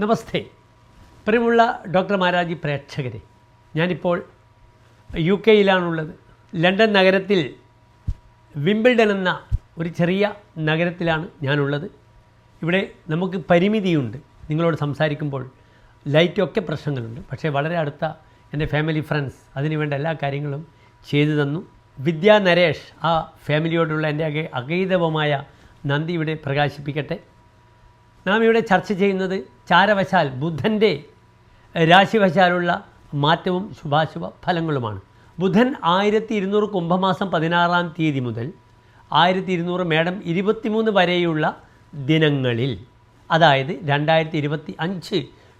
നമസ്തേ. പ്രിയമുള്ള ഡോക്ടർ മാരാജി പ്രേക്ഷകരെ ഞാനിപ്പോൾ യു കെയിലാണുള്ളത്. ലണ്ടൻ നഗരത്തിൽ വിംബിൾഡൺ എന്ന ഒരു ചെറിയ നഗരത്തിലാണ് ഞാനുള്ളത്. ഇവിടെ നമുക്ക് പരിമിതിയുണ്ട്. നിങ്ങളോട് സംസാരിക്കുമ്പോൾ ലൈറ്റൊക്കെ പ്രശ്നങ്ങളുണ്ട്. പക്ഷേ വളരെ അടുത്ത എന്റെ ഫാമിലി ഫ്രണ്ട്സ് അതിനുവേണ്ട എല്ലാ കാര്യങ്ങളും ചെയ്തു തന്നു. വിദ്യാ നരേഷ് ആ ഫാമിലിയോടുള്ള എന്റെ അകൈതവമായ നന്ദി ഇവിടെ പ്രകാശിപ്പിക്കട്ടെ. നാം ഇവിടെ ചർച്ച ചെയ്യുന്നത് ചാരവശാൽ ബുധന്റെ രാശിവശാലുള്ള മാറ്റവും ശുഭാശുഭ ഫലങ്ങളുമാണ്. ബുധൻ ആയിരത്തി ഇരുന്നൂറ് കുംഭമാസം പതിനാറാം തീയതി മുതൽ ആയിരത്തി ഇരുന്നൂറ് മേടം ഇരുപത്തിമൂന്ന് വരെയുള്ള ദിനങ്ങളിൽ അതായത് രണ്ടായിരത്തി ഇരുപത്തി അഞ്ച്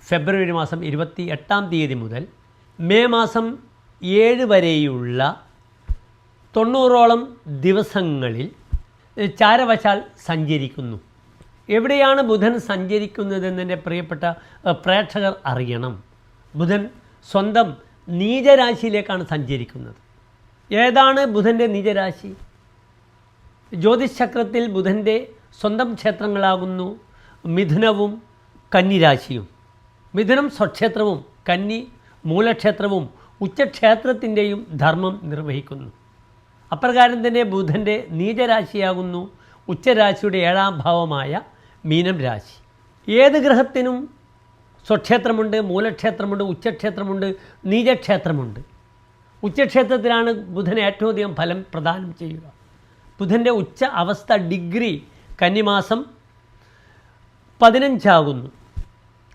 ഫെബ്രുവരി മാസം ഇരുപത്തി എട്ടാം തീയതി മുതൽ മെയ് മാസം ഏഴ് വരെയുള്ള തൊണ്ണൂറോളം ദിവസങ്ങളിൽ ചാരവശാൽ സഞ്ചരിക്കുന്നു. എവിടെയാണ് ബുധൻ സഞ്ചരിക്കുന്നതെന്ന് സഞ്ചരിക്കുന്നതെന്നെ പ്രിയപ്പെട്ട പ്രേക്ഷകർ അറിയണം. ബുധൻ സ്വന്തം നീചരാശിയിലേക്കാണ് സഞ്ചരിക്കുന്നത്. ഏതാണ് ബുധന്റെ നീചരാശി? ജ്യോതിഷ് ചക്രത്തിൽ ബുധന്റെ സ്വന്തം ക്ഷേത്രങ്ങളാകുന്നു. മിഥുനവും കന്നിരാശിയും. മിഥുനം സ്വക്ഷേത്രവും കന്നി മൂലക്ഷേത്രവും ഉച്ചക്ഷേത്രത്തിന്റെയും ധർമ്മം നിർവഹിക്കുന്നു. അപ്രകാരം തന്നെ ബുധന്റെ നീചരാശിയാകുന്നു. ഉച്ചരാശിയുടെ ഏഴാം ഭാവമായ മീനം രാശി. ഏത് ഗ്രഹത്തിനും സ്വക്ഷേത്രമുണ്ട് മൂലക്ഷേത്രമുണ്ട് ഉച്ചക്ഷേത്രമുണ്ട് നീചക്ഷേത്രമുണ്ട്. ഉച്ചക്ഷേത്രത്തിലാണ് ബുധൻ ഏറ്റവും അധികം ഫലം പ്രദാനം ചെയ്യുക. ബുധന്റെ ഉച്ച അവസ്ഥ ഡിഗ്രി കന്നിമാസം പതിനഞ്ചാകുന്നു.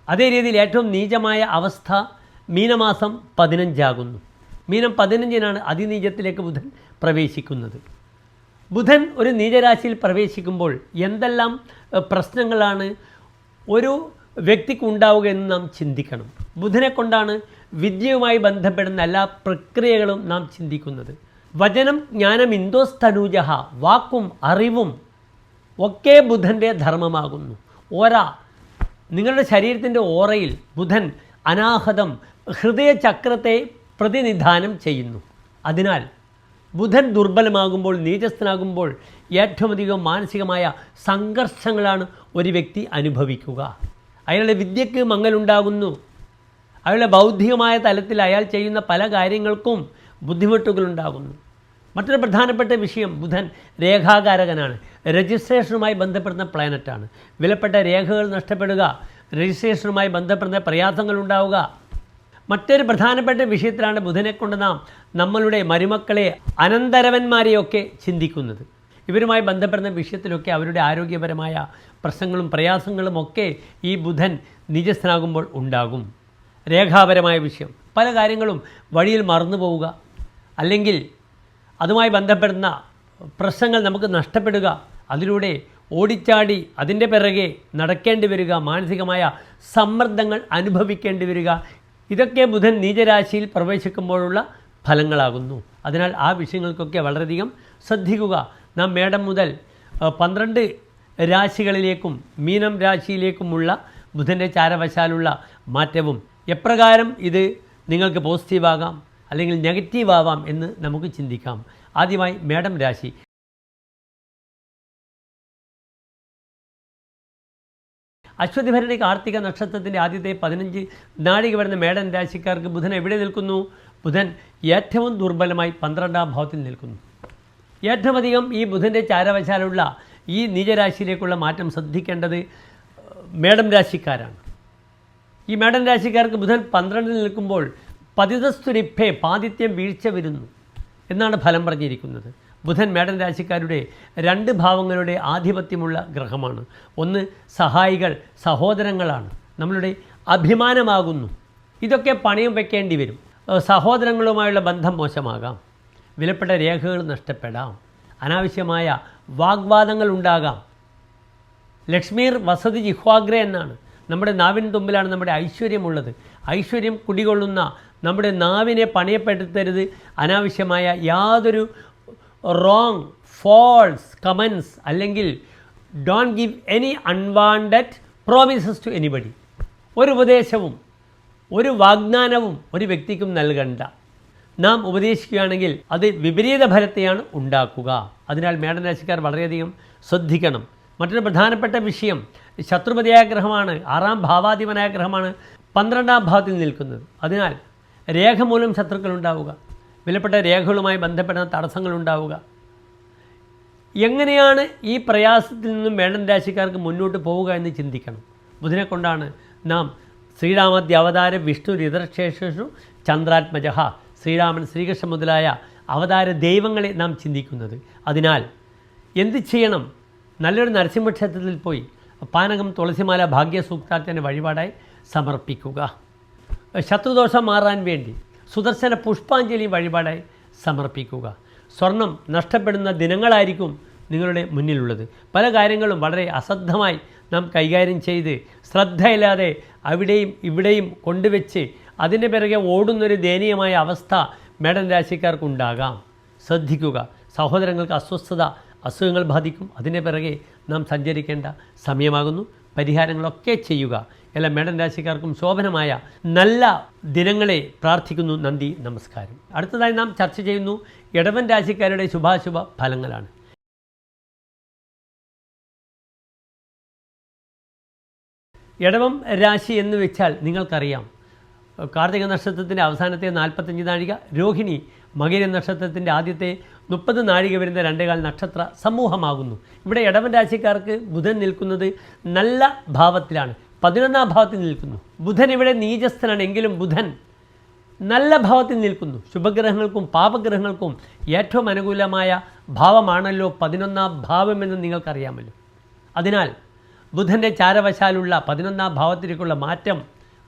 അതേ രീതിയിൽ ഏറ്റവും നീചമായ അവസ്ഥ മീനമാസം പതിനഞ്ചാകുന്നു. മീനം പതിനഞ്ചിനാണ് അതിനീചത്തിലേക്ക് ബുധൻ പ്രവേശിക്കുന്നത്. ബുധൻ ഒരു നീചരാശിയിൽ പ്രവേശിക്കുമ്പോൾ എന്തെല്ലാം പ്രശ്നങ്ങളാണ് ഒരു വ്യക്തിക്ക് ഉണ്ടാവുക എന്ന് നാം ചിന്തിക്കണം. ബുധനെ കൊണ്ടാണ് വിദ്യയുമായി ബന്ധപ്പെടുന്ന എല്ലാ പ്രക്രിയകളും നാം ചിന്തിക്കുന്നത്. വചനം ജ്ഞാനം ഇന്തോസ്തനൂജ വാക്കും അറിവും ഒക്കെ ബുധന്റെ ധർമ്മമാകുന്നു. ഓര നിങ്ങളുടെ ശരീരത്തിന്റെ ഓറയിൽ ബുധൻ അനാഹതം ഹൃദയചക്രത്തെ പ്രതിനിധാനം ചെയ്യുന്നു. അതിനാൽ ബുധൻ ദുർബലമാകുമ്പോൾ നീചസ്ഥനാകുമ്പോൾ ഏറ്റവും അധികം മാനസികമായ സംഘർഷങ്ങളാണ് ഒരു വ്യക്തി അനുഭവിക്കുക. അയാളുടെ വിദ്യക്ക് മങ്ങലുണ്ടാകുന്നു. അയാളുടെ ബൗദ്ധികമായ തലത്തിൽ അയാൾ ചെയ്യുന്ന പല കാര്യങ്ങൾക്കും ബുദ്ധിമുട്ടുകളുണ്ടാകുന്നു. മറ്റൊരു പ്രധാനപ്പെട്ട വിഷയം ബുധൻ രേഖാകാരകനാണ്. രജിസ്ട്രേഷനുമായി ബന്ധപ്പെടുന്ന പ്ലാനറ്റാണ്. വിലപ്പെട്ട രേഖകൾ നഷ്ടപ്പെടുക രജിസ്ട്രേഷനുമായി ബന്ധപ്പെടുന്ന പ്രയാസങ്ങൾ ഉണ്ടാവുക മറ്റൊരു പ്രധാനപ്പെട്ട വിഷയത്തിലാണ് ബുധനെ കൊണ്ട് നാം നമ്മളുടെ മരുമക്കളെ അനന്തരവന്മാരെയൊക്കെ ചിന്തിക്കുന്നത്. ഇവരുമായി ബന്ധപ്പെടുന്ന വിഷയത്തിലൊക്കെ അവരുടെ ആരോഗ്യപരമായ പ്രശ്നങ്ങളും പ്രയാസങ്ങളും ഒക്കെ ഈ ബുധൻ നിജസ്ഥനാകുമ്പോൾ ഉണ്ടാകും. രേഖാപരമായ വിഷയം. പല കാര്യങ്ങളും വഴിയിൽ മറന്നു പോവുക. അല്ലെങ്കിൽ അതുമായി ബന്ധപ്പെടുന്ന പ്രശ്നങ്ങൾ നമുക്ക് നഷ്ടപ്പെടുക. അതിലൂടെ ഓടിച്ചാടി അതിന്റെ പിറകെ നടക്കേണ്ടി വരിക. മാനസികമായ സമ്മർദ്ദങ്ങൾ അനുഭവിക്കേണ്ടി വരിക. ഇതൊക്കെ ബുധൻ നീചരാശിയിൽ പ്രവേശിക്കുമ്പോഴുള്ള ഫലങ്ങളാകുന്നു. അതിനാൽ ആ വിഷയങ്ങൾക്കൊക്കെ വളരെയധികം ശ്രദ്ധിക്കുക. നാം മേടം മുതൽ പന്ത്രണ്ട് രാശികളിലേക്കും മീനം രാശിയിലേക്കുമുള്ള ബുധന്റെ ചാരവശാലുള്ള മാറ്റവും എപ്രകാരം ഇത് നിങ്ങൾക്ക് പോസിറ്റീവാകാം അല്ലെങ്കിൽ നെഗറ്റീവ് ആവാം എന്ന് നമുക്ക് ചിന്തിക്കാം. ആദ്യമായി മേടം രാശി. അശ്വതി ഭരണി കാർത്തിക നക്ഷത്രത്തിന്റെ ആദ്യത്തെ പതിനഞ്ച് നാഴിക വരുന്ന മേടൻ രാശിക്കാർക്ക് ബുധൻ എവിടെ നിൽക്കുന്നു? ബുധൻ ഏറ്റവും ദുർബലമായി പന്ത്രണ്ടാം ഭാവത്തിൽ നിൽക്കുന്നു. ഏറ്റവും അധികം ഈ ബുധന്റെ ചാരവശാലുള്ള ഈ നീചരാശിയിലേക്കുള്ള മാറ്റം ശ്രദ്ധിക്കേണ്ടത് മേടം രാശിക്കാരാണ്. ഈ മേടൻ രാശിക്കാർക്ക് ബുധൻ പന്ത്രണ്ടിൽ നിൽക്കുമ്പോൾ പതിതസ്തുരിപ്പേ പാതിത്യം വീഴ്ച വരുന്നു എന്നാണ് ഫലം പറഞ്ഞിരിക്കുന്നത്. ബുധൻ മേടൻ രാശിക്കാരുടെ രണ്ട് ഭാവങ്ങളുടെ ആധിപത്യമുള്ള ഗ്രഹമാണ്. ഒന്ന് സഹായികൾ സഹോദരങ്ങളാണ്. നമ്മളുടെ അഭിമാനമാകുന്നു. ഇതൊക്കെ പണയം വെക്കേണ്ടി വരും. സഹോദരങ്ങളുമായുള്ള ബന്ധം മോശമാകാം. വിലപ്പെട്ട രേഖകൾ നഷ്ടപ്പെടാം. അനാവശ്യമായ വാഗ്വാദങ്ങൾ ഉണ്ടാകാം. ലക്ഷ്മീർ വസതി ജിഹ്വാഗ്ര എന്നാണ്. നമ്മുടെ നാവിൻ തുമ്പിലാണ് നമ്മുടെ ഐശ്വര്യമുള്ളത്. ഐശ്വര്യം കുടികൊള്ളുന്ന നമ്മുടെ നാവിനെ പണയപ്പെടുത്തരുത്. അനാവശ്യമായ യാതൊരു റോങ് ഫോൾസ് കമൻസ് അല്ലെങ്കിൽ don't give any unwanted promises to anybody ഒരു ഉപദേശവും ഒരു വാഗ്ദാനവും ഒരു വ്യക്തിക്കും നൽകണ്ട. നാം ഉപദേശിക്കുകയാണെങ്കിൽ അത് വിപരീത ഫലത്തെയാണ് ഉണ്ടാക്കുക. അതിനാൽ മേടരാശിക്കാർ വളരെയധികം ശ്രദ്ധിക്കണം. മറ്റൊരു പ്രധാനപ്പെട്ട വിഷയം ശത്രുപതിയായ ഗ്രഹമാണ് ആറാം ഭാവാധിപനായ ഗ്രഹമാണ് പന്ത്രണ്ടാം ഭാവത്തിൽ നിൽക്കുന്നത്. അതിനാൽ രേഖ മൂലം ശത്രുക്കൾ ഉണ്ടാവുക. വിലപ്പെട്ട രേഖകളുമായി ബന്ധപ്പെടുന്ന തടസ്സങ്ങൾ ഉണ്ടാവുക എങ്ങനെയാണ് ഈ പ്രയാസത്തിൽ നിന്നും മേടൻ രാശിക്കാർക്ക് മുന്നോട്ട് പോവുക എന്ന് ചിന്തിക്കണം. ബുധനെ കൊണ്ടാണ് നാം ശ്രീരാമദ്യ അവതാര വിഷ്ണു രിതർശേഷു ചന്ദ്രാത്മജ ശ്രീരാമൻ ശ്രീകൃഷ്ണൻ മുതലായ അവതാര ദൈവങ്ങളെ നാം ചിന്തിക്കുന്നത്. അതിനാൽ എന്ത് ചെയ്യണം? നല്ലൊരു നരസിംഹക്ഷേത്രത്തിൽ പോയി പാനകം തുളസിമാല ഭാഗ്യസൂക്താർത്ഥന വഴിപാടായി സമർപ്പിക്കുക. ശത്രുദോഷം മാറാൻ വേണ്ടി സുദർശന പുഷ്പാഞ്ജലി വഴിപാടായി സമർപ്പിക്കുക. സ്വർണം നഷ്ടപ്പെടുന്ന ദിനങ്ങളായിരിക്കും നിങ്ങളുടെ മുന്നിലുള്ളത്. പല കാര്യങ്ങളും വളരെ അശ്രദ്ധമായി നാം കൈകാര്യം ചെയ്ത് ശ്രദ്ധയില്ലാതെ അവിടെയും ഇവിടെയും കൊണ്ടുവച്ച് അതിന്റെ പിറകെ ഓടുന്നൊരു ദയനീയമായ അവസ്ഥ മേടൻ രാശിക്കാർക്കുണ്ടാകാം. ശ്രദ്ധിക്കുക. സഹോദരങ്ങൾക്ക് അസ്വസ്ഥത അസുഖങ്ങൾ ബാധിക്കും. അതിന്റെ പിറകെ നാം സഞ്ചരിക്കേണ്ട സമയമാകുന്നു. പരിഹാരങ്ങളൊക്കെ ചെയ്യുക. എല്ലാ മേടൻ രാശിക്കാർക്കും ശോഭനമായ നല്ല ദിനങ്ങളെ പ്രാർത്ഥിക്കുന്നു. നന്ദി നമസ്കാരം. അടുത്തതായി നാം ചർച്ച ചെയ്യുന്നു. ഇടവൻ രാശിക്കാരുടെ ശുഭാശുഭ ഫലങ്ങളാണ്. ഇടവം രാശി എന്ന് വെച്ചാൽ നിങ്ങൾക്കറിയാം. കാർത്തിക നക്ഷത്രത്തിന്റെ അവസാനത്തെ നാൽപ്പത്തഞ്ച് നാഴിക രോഹിണി മകര നക്ഷത്രത്തിന്റെ ആദ്യത്തെ മുപ്പത് നാഴിക വരുന്ന രണ്ടേകാൽ നക്ഷത്ര സമൂഹമാകുന്നു. ഇവിടെ ഇടവൻ രാശിക്കാർക്ക് ബുധൻ നിൽക്കുന്നത് നല്ല ഭാവത്തിലാണ്. പതിനൊന്നാം ഭാവത്തിൽ നിൽക്കുന്നു. ബുധൻ ഇവിടെ നീചസ്ഥനാണ് എങ്കിലും ബുധൻ നല്ല ഭാവത്തിൽ നിൽക്കുന്നു. ശുഭഗ്രഹങ്ങൾക്കും പാപഗ്രഹങ്ങൾക്കും ഏറ്റവും അനുകൂലമായ ഭാവമാണല്ലോ പതിനൊന്നാം ഭാവമെന്ന് നിങ്ങൾക്കറിയാമല്ലോ. അതിനാൽ ബുധന്റെ ചാരവശാലുള്ള പതിനൊന്നാം ഭാവത്തിലേക്കുള്ള മാറ്റം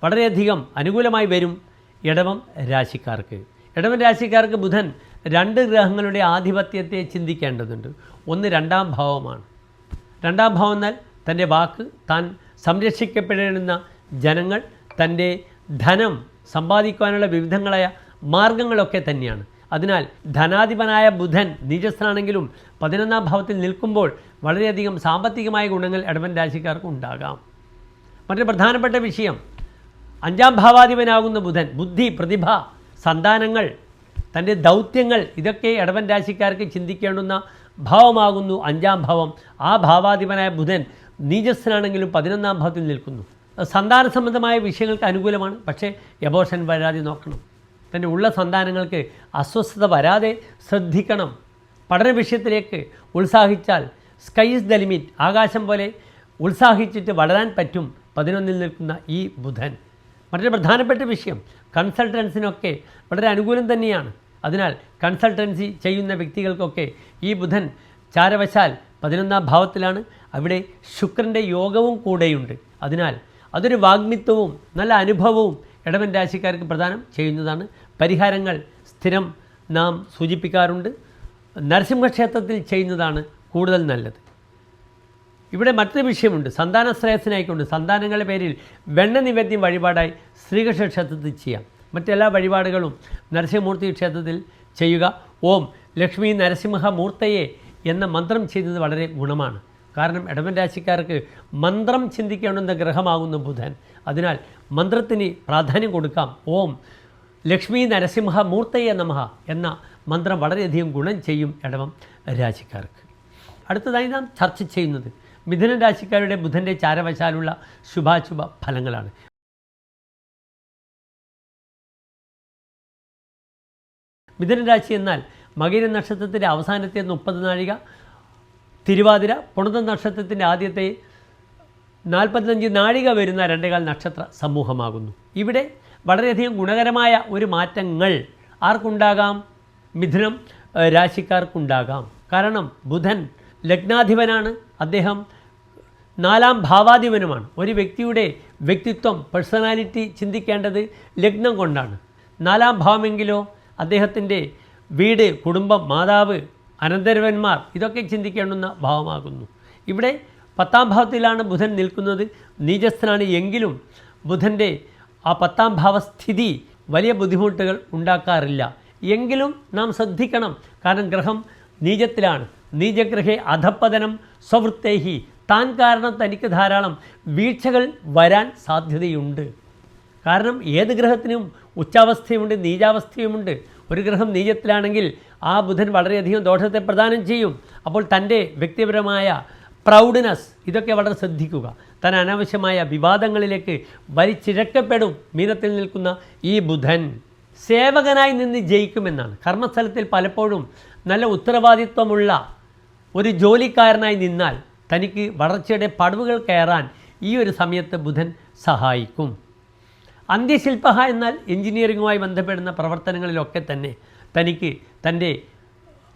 വളരെയധികം അനുകൂലമായി വരും ഇടവം രാശിക്കാർക്ക്. ഇടവൻ രാശിക്കാർക്ക് ബുധൻ രണ്ട് ഗ്രഹങ്ങളുടെ ആധിപത്യത്തെ ചിന്തിക്കേണ്ടതുണ്ട്. ഒന്ന് രണ്ടാം ഭാവമാണ്. രണ്ടാം ഭാവം എന്നാൽ തന്റെ വാക്ക് താൻ സംരക്ഷിക്കപ്പെടേണ്ടുന്ന ജനങ്ങൾ തന്റെ ധനം സമ്പാദിക്കുവാനുള്ള വിവിധങ്ങളായ മാർഗങ്ങളൊക്കെ തന്നെയാണ്. അതിനാൽ ധനാധിപനായ ബുധൻ നീചസ്ഥനാണെങ്കിലും പതിനൊന്നാം ഭാവത്തിൽ നിൽക്കുമ്പോൾ വളരെയധികം സാമ്പത്തികമായ ഗുണങ്ങൾ ഇടവൻ രാശിക്കാർക്ക് ഉണ്ടാകാം. മറ്റൊരു പ്രധാനപ്പെട്ട വിഷയം അഞ്ചാം ഭാവാധിപനാകുന്ന ബുധൻ ബുദ്ധി പ്രതിഭ സന്താനങ്ങൾ തന്റെ ദൗത്യങ്ങൾ ഇതൊക്കെ ഇടവൻ രാശിക്കാർക്ക് ചിന്തിക്കേണ്ടുന്ന ഭാവമാകുന്നു അഞ്ചാം ഭാവം. ആ ഭാവാധിപനായ ബുധൻ നീജസ്സനാണെങ്കിലും പതിനൊന്നാം ഭാഗത്തിൽ നിൽക്കുന്നു. സന്താന സംബന്ധമായ വിഷയങ്ങൾക്ക് അനുകൂലമാണ്. പക്ഷേ എബോഷൻ വരാതെ നോക്കണം. തന്റെ ഉള്ള സന്താനങ്ങൾക്ക് അസ്വസ്ഥത വരാതെ ശ്രദ്ധിക്കണം. പഠന വിഷയത്തിലേക്ക് ഉത്സാഹിച്ചാൽ സ്കൈ ഇസ് ദ ലിമിറ്റ് ആകാശം പോലെ ഉത്സാഹിച്ചിട്ട് വളരാൻ പറ്റും പതിനൊന്നിൽ നിൽക്കുന്ന ഈ ബുധൻ. മറ്റൊരു പ്രധാനപ്പെട്ട വിഷയം കൺസൾട്ടൻസിനൊക്കെ വളരെ അനുകൂലം തന്നെയാണ്. അതിനാൽ കൺസൾട്ടൻസി ചെയ്യുന്ന വ്യക്തികൾക്കൊക്കെ ഈ ബുധൻ ചാരവശാൽ പതിനൊന്നാം ഭാവത്തിലാണ്. അവിടെ ശുക്രന്റെ യോഗവും കൂടെയുണ്ട്. അതിനാൽ അതൊരു വാഗ്മിത്വവും നല്ല അനുഭവവും ഇടവൻ രാശിക്കാർക്ക് പ്രദാനം ചെയ്യുന്നതാണ്. പരിഹാരങ്ങൾ സ്ഥിരം നാം സൂചിപ്പിക്കാറുണ്ട്. നരസിംഹക്ഷേത്രത്തിൽ ചെയ്യുന്നതാണ് കൂടുതൽ നല്ലത്. ഇവിടെ മറ്റൊരു വിഷയമുണ്ട്. സന്താന ശ്രേയസ്സിനായിക്കൊണ്ട് സന്താനങ്ങളുടെ പേരിൽ വെണ്ണ നിവേദ്യം വഴിപാടായി ശ്രീകൃഷ്ണ ക്ഷേത്രത്തിൽ ചെയ്യാം. മറ്റെല്ലാ വഴിപാടുകളും നരസിംഹമൂർത്തി ക്ഷേത്രത്തിൽ ചെയ്യുക. ഓം ലക്ഷ്മി നരസിംഹമൂർത്തയെ എന്ന മന്ത്രം ചെയ്യുന്നത് വളരെ ഗുണമാണ്. കാരണം ഇടവൻ രാശിക്കാർക്ക് മന്ത്രം ചിന്തിക്കേണ്ടുന്ന ഗ്രഹമാകുന്നു ബുധൻ. അതിനാൽ മന്ത്രത്തിന് പ്രാധാന്യം കൊടുക്കാം. ഓം ലക്ഷ്മി നരസിംഹ മൂർത്തയ്യ നമഹ എന്ന മന്ത്രം വളരെയധികം ഗുണം ചെയ്യും ഇടവം രാശിക്കാർക്ക്. അടുത്തതായി നാം ചർച്ച ചെയ്യുന്നത് മിഥുന രാശിക്കാരുടെ ബുധന്റെ ചാരവശാലുള്ള ശുഭാശുഭ ഫലങ്ങളാണ്. മിഥുന രാശി എന്നാൽ മകര നക്ഷത്രത്തിന്റെ അവസാനത്തെ മുപ്പത് നാഴിക തിരുവാതിര പുണത നക്ഷത്രത്തിന്റെ ആദ്യത്തെ നാൽപ്പത്തഞ്ച് നാഴിക വരുന്ന രണ്ടേകാൽ നക്ഷത്ര സമൂഹമാകുന്നു. ഇവിടെ വളരെയധികം ഗുണകരമായ ഒരു മാറ്റങ്ങൾ ആർക്കുണ്ടാകാം? മിഥുനം രാശിക്കാർക്കുണ്ടാകാം. കാരണം ബുധൻ ലഗ്നാധിപനാണ്. അദ്ദേഹം നാലാം ഭാവാധിപനുമാണ്. ഒരു വ്യക്തിയുടെ വ്യക്തിത്വം പേഴ്സണാലിറ്റി ചിന്തിക്കേണ്ടത് ലഗ്നം കൊണ്ടാണ്. നാലാം ഭാവമെങ്കിലോ അദ്ദേഹത്തിന്റെ വീട് കുടുംബം മാതാവ് അനന്തരവന്മാർ ഇതൊക്കെ ചിന്തിക്കേണ്ടുന്ന ഭാവമാകുന്നു. ഇവിടെ പത്താം ഭാവത്തിലാണ് ബുധൻ നിൽക്കുന്നത്. നീചസ്ഥനാണ് എങ്കിലും ബുധന്റെ ആ പത്താം ഭാവസ്ഥിതി വലിയ ബുദ്ധിമുട്ടുകൾ ഉണ്ടാക്കാറില്ല. എങ്കിലും നാം ശ്രദ്ധിക്കണം. കാരണം ഗ്രഹം നീചത്തിലാണ്. നീചഗ്രഹേ അധപ്പതനം സ്വവൃത്തേഹി. താൻ കാരണം തനിക്ക് ധാരാളം വീഴ്ചകൾ വരാൻ സാധ്യതയുണ്ട്. കാരണം ഏത് ഗ്രഹത്തിനും ഉച്ചാവസ്ഥയുമുണ്ട് നീചാവസ്ഥയുമുണ്ട്. ഒരു ഗ്രഹം നീചത്തിലാണെങ്കിൽ ആ ബുധൻ വളരെയധികം ദോഷത്തെ പ്രദാനം ചെയ്യും. അപ്പോൾ തന്റെ വ്യക്തിപരമായ പ്രൗഡ്നെസ് ഇതൊക്കെ വളരെ ശ്രദ്ധിക്കുക. താൻ അനാവശ്യമായ വിവാദങ്ങളിലേക്ക് വലിച്ചിഴക്കപ്പെടും മീനത്തിൽ നിൽക്കുന്ന ഈ ബുധൻ. സേവകനായി നിന്ന് ജയിക്കുമെന്നാണ്. കർമ്മസ്ഥലത്തിൽ പലപ്പോഴും നല്ല ഉത്തരവാദിത്വമുള്ള ഒരു ജോലിക്കാരനായി നിന്നാൽ തനിക്ക് വളർച്ചയുടെ പടവുകൾ കയറാൻ ഈ ഒരു സമയത്ത് ബുധൻ സഹായിക്കും. അന്ത്യശില്പ എന്നാൽ എഞ്ചിനീയറിങ്ങുമായി ബന്ധപ്പെടുന്ന പ്രവർത്തനങ്ങളിലൊക്കെ തന്നെ തനിക്ക് തന്റെ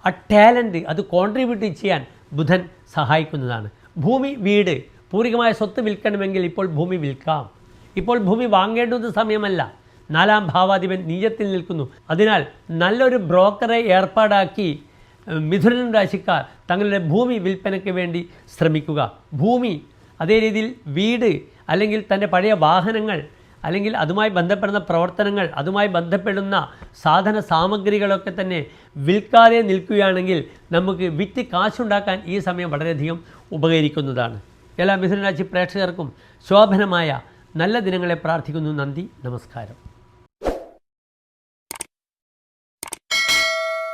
ആ ടാലന്റ് അത് കോൺട്രിബ്യൂട്ട് ചെയ്യാൻ ബുധൻ സഹായിക്കുന്നതാണ്. ഭൂമി വീട് പൂർവികമായ സ്വത്ത് വിൽക്കണമെങ്കിൽ ഇപ്പോൾ ഭൂമി വിൽക്കാം. ഇപ്പോൾ ഭൂമി വാങ്ങേണ്ടുന്ന സമയമല്ല. നാലാം ഭാവാധിപൻ നീചത്തിൽ നിൽക്കുന്നു. അതിനാൽ നല്ലൊരു ബ്രോക്കറെ ഏർപ്പാടാക്കി മിഥുനൻ രാശിക്കാർ തങ്ങളുടെ ഭൂമി വിൽപ്പനയ്ക്ക് വേണ്ടി ശ്രമിക്കുക. ഭൂമി അതേ രീതിയിൽ വീട് അല്ലെങ്കിൽ തന്റെ പഴയ വാഹനങ്ങൾ അല്ലെങ്കിൽ അതുമായി ബന്ധപ്പെടുന്ന പ്രവർത്തനങ്ങൾ അതുമായി ബന്ധപ്പെടുന്ന സാധന സാമഗ്രികളൊക്കെ തന്നെ വിൽക്കാതെ നിൽക്കുകയാണെങ്കിൽ നമുക്ക് വിറ്റ് കാശുണ്ടാക്കാൻ ഈ സമയം വളരെയധികം ഉപകരിക്കുന്നതാണ്. എല്ലാ മിഥുനരാശി പ്രേക്ഷകർക്കും ശോഭനമായ നല്ല ദിനങ്ങളെ പ്രാർത്ഥിക്കുന്നു. നന്ദി. നമസ്കാരം.